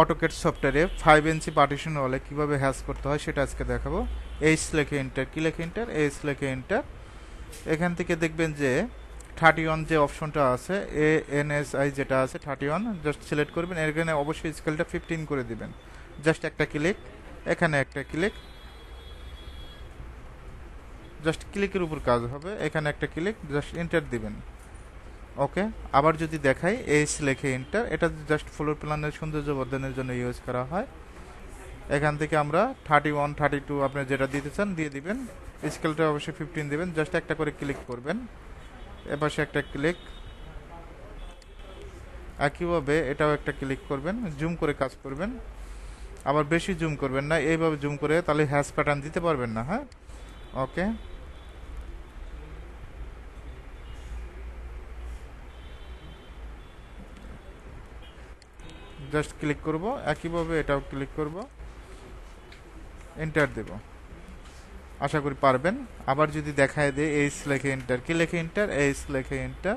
অটোকেট সফটওয়্যারে five inch partition হলে কীভাবে হ্যাশ করতে হয় সেটা আজকে দেখাবো। এইচ লেখে এন্টার কী লেখে এন্টার এইচ লেখে এন্টার এখান থেকে দেখবেন যে থার্টি ওয়ান যে অপশনটা আছে এ এন এস আই যেটা আছে থার্টি ওয়ান জাস্ট সিলেক্ট করবেন। এখানে অবশ্যই স্কেলটা ফিফটিন করে দিবেন। জাস্ট একটা ক্লিক এখানে একটা ক্লিক জাস্ট ক্লিকের উপর কাজ হবে। এখানে একটা ক্লিক জাস্ট এন্টার দিবেন। ওকে আবার যদি দেখাই এইচ লেখে এন্টার এটা জাস্ট ফ্লোর প্ল্যানের সৌন্দর্য বর্ধনের জন্য ইউজ করা হয়, এখান থেকে আমরা থার্টি ওয়ান থার্টি টু আপনি যেটা দিতে চান দিয়ে দিবেন। স্কেলটা অবশ্যই ফিফটিন দিবেন জাস্ট একটা করে ক্লিক করবেন। এপাশে একটা ক্লিক একইভাবে এটাও একটা ক্লিক করবেন জুম করে কাজ করবেন। আবার বেশি জুম করবেন না, এইভাবে জুম করে তাহলে হ্যাশ প্যাটার্ন দিতে পারবেন না হ্যাঁ? ওকে জাস্ট ক্লিক করব, একইভাবে এটাও ক্লিক করব। এন্টার দেব। আশা করি পারবেন। আবার যদি দেখায় দেয় এইচ লেখে এন্টার কি লেখে এন্টার এইচ লেখে এন্টার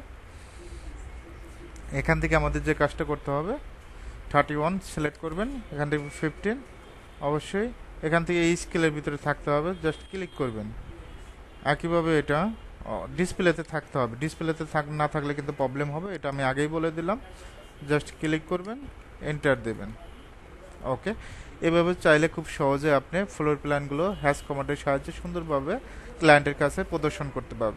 এখান থেকে আমাদের যে কাজটা করতে হবে থার্টি ওয়ান সিলেক্ট করবেন। এখান থেকে ফিফটিন অবশ্যই। এখান থেকে এই স্কেলের ভিতরে থাকতে হবে। জাস্ট ক্লিক করবেন। একইভাবে এটা ডিসপ্লেতে থাকতে হবে। ডিসপ্লেতে থাক, না থাকলে কিন্তু প্রবলেম হবে। এটা আমি আগেই বলে দিলাম। জাস্ট ক্লিক করবেন। এন্টার দেবেন। ওকে এভাবে চাইলে খুব সহজে আপনি ফ্লোর প্ল্যানগুলো হ্যাশ কমান্ডের সাহায্যে সুন্দরভাবে ক্লায়েন্টের কাছে প্রদর্শন করতে পারবেন।